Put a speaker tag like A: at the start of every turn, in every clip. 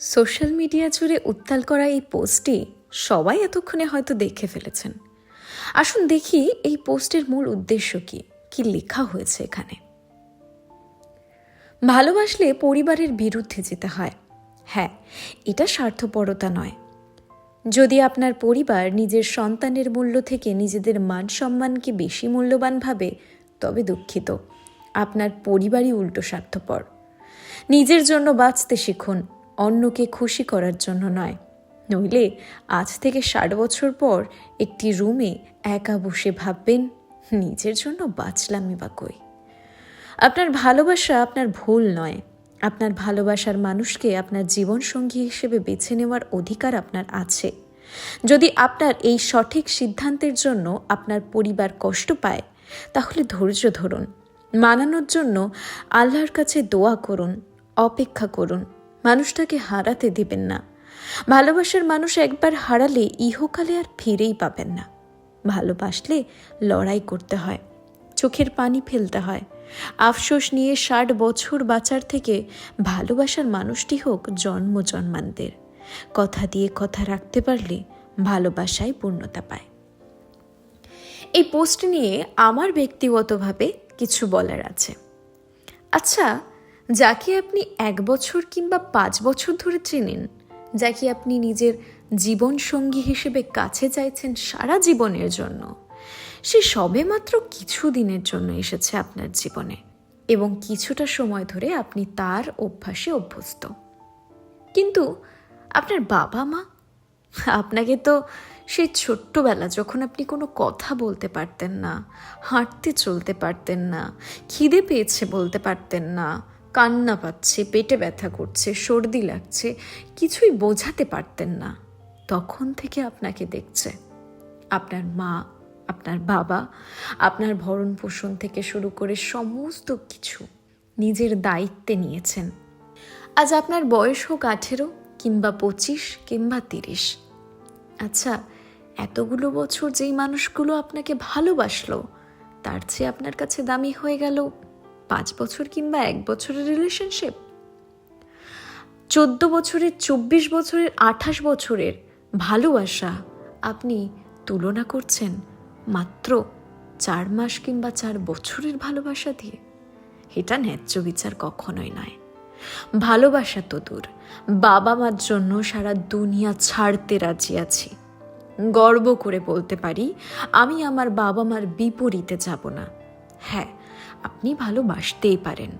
A: Social media জুড়ে উত্তাল করা এই পোস্টটি সবাই এতক্ষণে হয়তো দেখে ফেলেছেন। আসুন দেখি এই পোস্টের মূল উদ্দেশ্য কি? কি লেখা হয়েছে এখানে? ভালোবাসলে পরিবারের বিরুদ্ধে যেতে হয়। হ্যাঁ এটা স্বার্থপরতা নয়। যদি আপনার পরিবার নিজের সন্তানের মূল্য থেকে নিজেদের মান সম্মানকে বেশি মূল্যবান ভাবে, তবে দুঃখিত। আপনার পরিবারই উল্টো স্বার্থপর। নিজের জন্য বাঁচতে শিখুন। অন্যকে খুশি করার জন্য নয়। নইলে আজ থেকে ষাট বছর পর একটি রুমে একা বসে ভাববেন, নিজের জন্য বাঁচলামই বা কই? আপনার ভালোবাসা আপনার ভুল নয়। আপনার ভালোবাসার মানুষকে আপনার জীবনসঙ্গী হিসেবে বেছে নেওয়ার অধিকার আপনার আছে। যদি আপনার এই সঠিক সিদ্ধান্তের জন্য আপনার পরিবার কষ্ট পায়, তাহলে ধৈর্য ধরুন। মানানোর জন্য আল্লাহর কাছে দোয়া করুন, অপেক্ষা করুন। মানুষটাকে হারাতে দিবেন না। ভালোবাসার মানুষ একবার হারালে ইহকালে আর ফিরেই পাবেন না। ভালোবাসলে লড়াই করতে হয়, চোখের পানি ফেলতে হয়। আফসোস নিয়ে ষাট বছর বাঁচার থেকে ভালোবাসার মানুষটি হোক জন্ম জন্মান্তের কথা দিয়ে কথা রাখতে পারলে ভালোবাসায় পূর্ণতা পায়। এই পোস্ট নিয়ে আমার ব্যক্তিগতভাবে কিছু বলার আছে। আচ্ছা যাকে আপনি এক বছর কিংবা পাঁচ বছর ধরে চেনেন, যাকে আপনি নিজের জীবন সঙ্গী হিসেবে কাছে চাইছেন সারা জীবনের জন্য, সে সবেমাত্র কিছু দিনের জন্য এসেছে আপনার জীবনে এবং কিছুটা সময় ধরে আপনি তার অভ্যাসে অভ্যস্ত। কিন্তু আপনার বাবা মা? আপনাকে তো সেই ছোট্টবেলা যখন আপনি কোনো কথা বলতে পারতেন না, হাঁটতে চলতে পারতেন না, খিদে পেয়েছে বলতে পারতেন না কান্না পাচ্ছে, পেটে ব্যথা করছে, সর্দি লাগছে, কিছুই বোঝাতে পারতেন না। তখন থেকে আপনাকে দেখছে। আপনার মা, আপনার বাবা, আপনার ভরণ পোষণ থেকে শুরু করে সমস্ত কিছু নিজের দায়িত্বে নিয়েছেন। আজ আপনার বয়স হোক আঠেরো কিংবা পঁচিশ কিংবা তিরিশ। আচ্ছা এতগুলো বছর যেই মানুষগুলো আপনাকে ভালোবাসলো, তার চেয়ে আপনার কাছে দামি হয়ে গেল পাঁচ বছর কিংবা এক বছরের রিলেশনশিপ চোদ্দ বছরের, চব্বিশ বছরের, আঠাশ বছরের ভালোবাসা আপনি তুলনা করছেন মাত্র চার মাস কিংবা চার বছরের ভালোবাসা দিয়ে? এটা ন্যায্য বিচার কখনোই নয়। ভালোবাসা তো দূর। বাবা মার জন্য সারা দুনিয়া ছাড়তে রাজি আছি। গর্ব করে বলতে পারি, আমি আমার বাবা মার বিপরীতে যাব না। হ্যাঁ আপনি ভালোবাসতেই পারেন।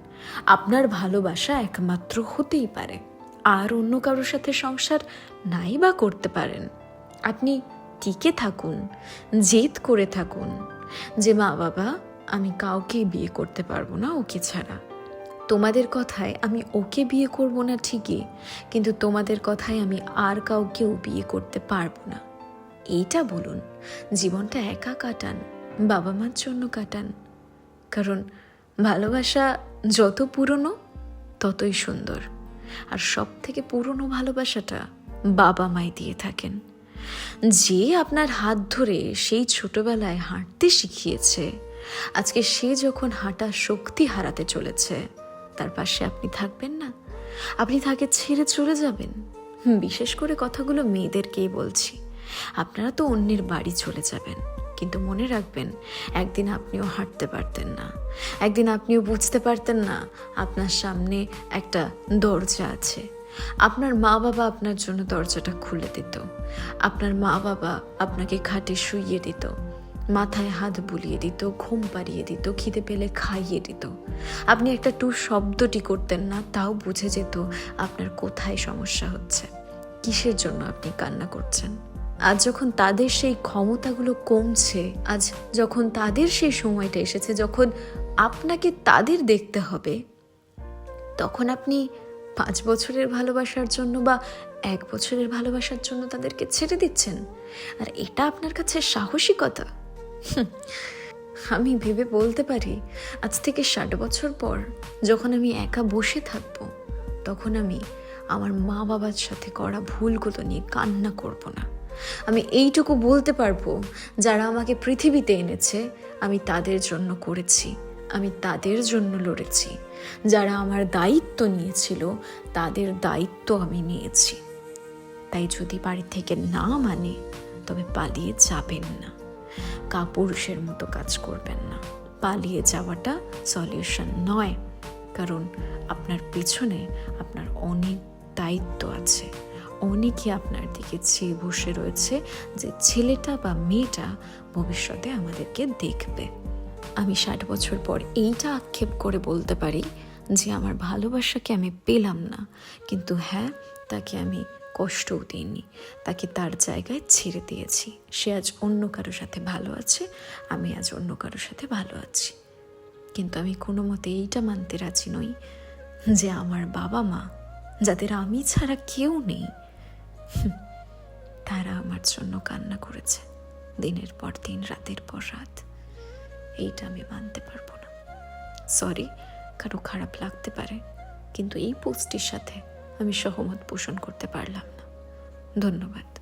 A: আপনার ভালোবাসা একমাত্র হতেই পারে। আর অন্য কারোর সাথে সংসার নাই বা করতে পারেন। আপনি টিকে থাকুন, জেদ করে থাকুন যে, মা বাবা, আমি কাউকে বিয়ে করতে পারব না ওকে ছাড়া। তোমাদের কথায় আমি ওকে বিয়ে করব না ঠিকই, কিন্তু তোমাদের কথায় আমি আর কাউকেও বিয়ে করতে পারব না। এইটা বলুন। জীবনটা একা কাটান বাবা মার জন্য কাটান। কারণ ভালোবাসা যত পুরনো, ততই সুন্দর। আর সব থেকে পুরনো ভালোবাসাটা বাবা মাই দিয়ে থাকেন। যে আপনার হাত ধরে সেই ছোটবেলায় হাঁটতে শিখিয়েছে, আজকে সে যখন হাঁটা শক্তি হারাতে চলেছে, তার পাশে আপনি থাকবেন না? আপনি তাকে ছেড়ে চলে যাবেন? বিশেষ করে কথাগুলো মেয়েদেরকেই বলছি। আপনারা তো অন্যের বাড়ি চলে যাবেন। কিন্তু মনে রাখবেন, একদিন আপনিও হাঁটতে পারতেন না। একদিন আপনিও বুঝতে পারতেন না আপনার সামনে একটা দরজা আছে। আপনার মা বাবা আপনার জন্য দরজাটা খুলে দিত। আপনার মা বাবা আপনাকে খাটে শুইয়ে দিত, মাথায় হাত বুলিয়ে দিত, ঘুম পাড়িয়ে দিত, খিদে পেলে খাইয়ে দিত। আপনি একটা টু শব্দটি করতেন না, তাও বুঝে যেত আপনার কোথায় সমস্যা হচ্ছে। কিসের জন্য আপনি কান্না করছেন? আজ যখন তাদের সেই ক্ষমতাগুলো কমছে, আজ যখন তাদের সেই সময়টা এসেছে, যখন আপনাকে তাদের দেখতে হবে, তখন আপনি পাঁচ বছরের ভালোবাসার জন্য বা এক বছরের ভালোবাসার জন্য তাদেরকে ছেড়ে দিচ্ছেন। আর এটা আপনার কাছে সাহসিকতা? আমি ভেবে বলতে পারি, আজ থেকে ষাট বছর পর যখন আমি একা বসে থাকব, তখন আমি আমার মা বাবার সাথে করা ভুলগুলো নিয়ে কান্না করব না। আমি এইটুকু বলতে পারব, যারা আমাকে পৃথিবীতে এনেছে, আমি তাদের জন্য করেছি, আমি তাদের জন্য লড়েছি। যারা আমার দায়িত্ব নিয়েছিল, তাদের দায়িত্ব আমি নিয়েছি। তাই যদি বাড়ি থেকে না মানে তবে পালিয়ে যাবেন না। কাপুরুষের মতো কাজ করবেন না। পালিয়ে যাওয়াটা সলিউশন নয়, কারণ আপনার পিছনে আপনার অনেক দায়িত্ব আছে। অনেকে আপনার দিকে চেয়ে বসে রয়েছে যে ছেলেটা বা মেয়েটা ভবিষ্যতে আমাদেরকে দেখবে। আমি ষাট বছর পর এইটা আক্ষেপ করে বলতে পারি যে আমার ভালোবাসাকে আমি পেলাম না। কিন্তু হ্যাঁ তাকে আমি কষ্টও দিইনি। তাকে তার জায়গায় ছেড়ে দিয়েছি। সে আজ অন্য কারোর সাথে ভালো আছে, আমি আজ অন্য কারোর সাথে ভালো আছি। কিন্তু আমি কোনো মতে এইটা মানতে রাজি নই যে আমার বাবা মা যাদের আমি ছাড়া কেউ নেই। তারা আমার জন্য কান্না করেছে। দিনের পর দিন, রাতের পর রাত। এইটা আমি মানতে পারব না। সরি কারও খারাপ লাগতে পারে, কিন্তু এই পোস্টটির সাথে আমি সহমত পোষণ করতে পারলাম না। ধন্যবাদ।